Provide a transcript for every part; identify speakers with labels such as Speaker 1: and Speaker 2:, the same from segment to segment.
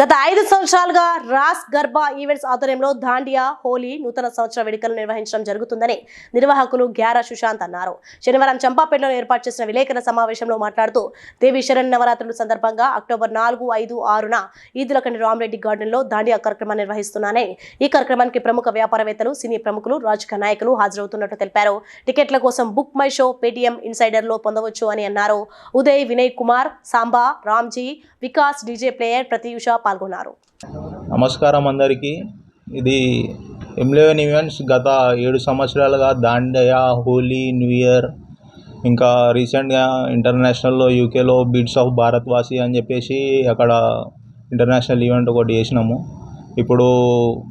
Speaker 1: గత ఐదు సంవత్సరాలుగా రాస్ గర్భా ఈవెంట్స్ ఆధ్వర్యంలో దాండియా హోలీ నూతన సంవత్సర వేడుకలు నిర్వహించడం జరుగుతుందని నిర్వాహకులు గ్యారా సుశాంత్ అన్నారు. శనివారం చంపాపేటలో ఏర్పాటు చేసిన విలేకరుల సమావేశంలో మాట్లాడుతూ దేవి శరణ్ నవరాత్రుల సందర్భంగా అక్టోబర్ నాలుగు ఐదు ఆరున ఈదులకండి రామరెడ్డి గార్డెన్లో దాండియా కార్యక్రమాన్ని నిర్వహిస్తున్నానని ఈ కార్యక్రమానికి ప్రముఖ వ్యాపారవేత్తలు సినీ ప్రముఖులు రాజకీయ నాయకులు హాజరవుతున్నట్టు తెలిపారు. టికెట్ల కోసం బుక్ మై షో పేటీఎం ఇన్సైడర్లో పొందవచ్చు అని అన్నారు. ఉదయ్ వినయ్ కుమార్ సాంబా రామ్జీ వికాస్ డీజే ప్లేయర్ ప్రత్యూష పాల్గొన్నారు.
Speaker 2: నమస్కారం అందరికీ. ఇది ఎంలెవెన్ ఈవెంట్స్ గత ఏడు సంవత్సరాలుగా దాండయా హోలీ న్యూ ఇయర్ ఇంకా రీసెంట్గా ఇంటర్నేషనల్లో యూకేలో బీట్స్ ఆఫ్ భారత్ వాసి అని చెప్పేసి అక్కడ ఇంటర్నేషనల్ ఈవెంట్ ఒకటి చేసినాము. ఇప్పుడు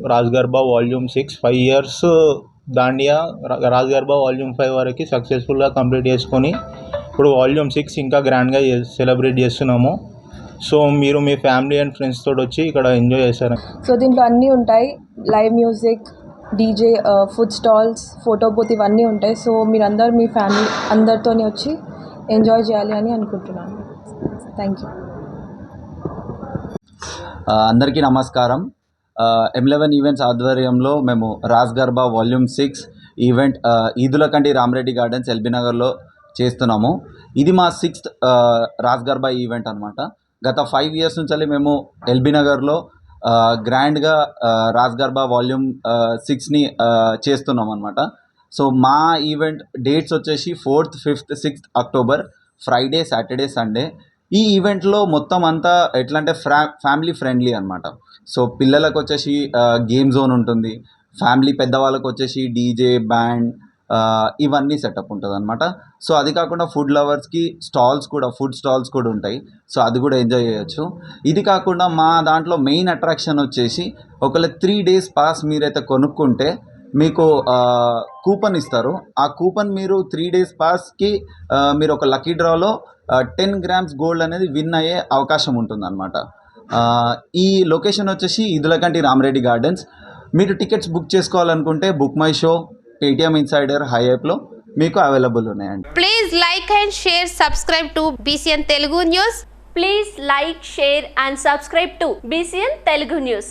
Speaker 2: Raj Garba volume six five years Dandiya రా- రాజ్ వాల్యూమ్ ఫైవ్ వరకు సక్సెస్ఫుల్గా కంప్లీట్ చేసుకొని ఇప్పుడు వాల్యూమ్ సిక్స్ ఇంకా గ్రాండ్గా సెలబ్రేట్ చేస్తున్నాము. సో మీరు మీ ఫ్యామిలీ అండ్ ఫ్రెండ్స్ తోటి వచ్చి ఇక్కడ ఎంజాయ్ చేశారు?
Speaker 3: సో దీంట్లో అన్నీ ఉంటాయి. Live music DJ food stalls photo booth ఇవన్నీ ఉంటాయి. సో మీరందరూ మీ ఫ్యామిలీ అందరితో వచ్చి ఎంజాయ్ చేయాలి అని అనుకుంటున్నాను. Thank you.
Speaker 4: అందరికీ నమస్కారం. ఎం లెవెన్ ఈవెంట్స్ ఆధ్వర్యంలో మేము Raj Garba volume six event ఆ, ఈదులకంటి రామరెడ్డి గార్డెన్స్ ఎల్బీ నగర్లో చేస్తున్నాము. ఇది మా సిక్స్త్ రాజ్ గర్భా ఈవెంట్ అనమాట గత ఫైవ్ ఇయర్స్ నుంచి మేము ఎల్బీ నగర్లో గ్రాండ్గా ఆ, రాజ్ వాల్యూమ్ సిక్స్ని చేస్తున్నాం అనమాట సో మా ఈవెంట్ డేట్స్ వచ్చేసి fourth fifth sixth October Friday Saturday Sunday ఈ ఈవెంట్లో మొత్తం అంతా ఎట్లా అంటే ఫ్రా ఫ్యామిలీ ఫ్రెండ్లీ అనమాట సో పిల్లలకు వచ్చేసి గేమ్ జోన్ ఉంటుంది. ఫ్యామిలీ పెద్దవాళ్ళకు వచ్చేసి డీజే బ్యాండ్ ఇవన్నీ సెటప్ ఉంటుంది అనమాట సో అది కాకుండా ఫుడ్ లవర్స్కి స్టాల్స్ కూడా ఫుడ్ స్టాల్స్ కూడా ఉంటాయి. సో అది కూడా ఎంజాయ్ చేయొచ్చు. ఇది కాకుండా మా దాంట్లో మెయిన్ అట్రాక్షన్ వచ్చేసి ఒకవేళ త్రీ డేస్ పాస్ మీరైతే కొనుక్కుంటే మీకు కూపన్ ఇస్తారు. ఆ కూపన్ మీరు త్రీ డేస్ పాస్కి మీరు ఒక లక్కీ డ్రాలో టెన్ గ్రామ్స్ గోల్డ్ అనేది విన్ అయ్యే అవకాశం ఉంటుందన్నమాట. ఈ లొకేషన్ వచ్చేసి ఇదులకంటి రామరెడ్డి గార్డెన్స్. మీరు టికెట్స్ బుక్ చేసుకోవాలనుకుంటే Book My Show Paytm Insider high యాప్లో మీకు అవైలబుల్ ఉన్నాయండి.
Speaker 5: Please like and share subscribe to BCN Telugu news
Speaker 6: please like share and subscribe to BCN Telugu news